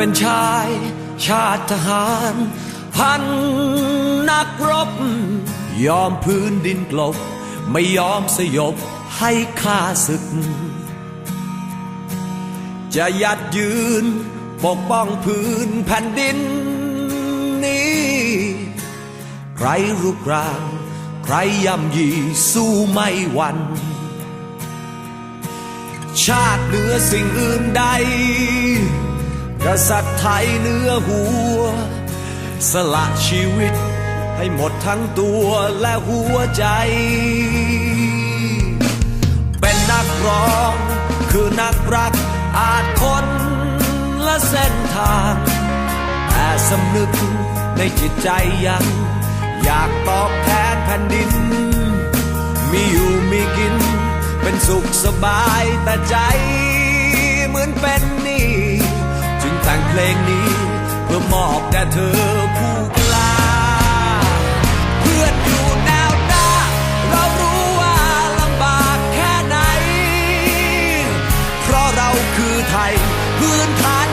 เป็นชายชาติทหาร พันนักรบ ยอมพื้นดินกลบ ไม่ยอมสยบให้ข้าศึก จะยัดยืนปกป้องพื้นแผ่นดินนี้ ใครรุกรานใครย่ำยีสู้ไม่หวันชาติเหนือสิ่งอื่นใด ษัตริย์ไทยเนื้อหัว สละชีวิตให้หมดทั้งตัวและหัวใจ เป็นนักร้องคือนักรักอาจคนละเส้นทาง แต่สำนึกในจิตใจยัง อยากตอบแทนแผ่นดิน มีอยู่มีกิน เป็นสุขสบายแต่ใจ ลงนี้ เพื่อมอบแด่เธอผู้กล้าเพื่อนอยู่แนวหน้า เรารู้ว่าลำบากแค่ไหน เพราะเราคือไทยพื้นฐาน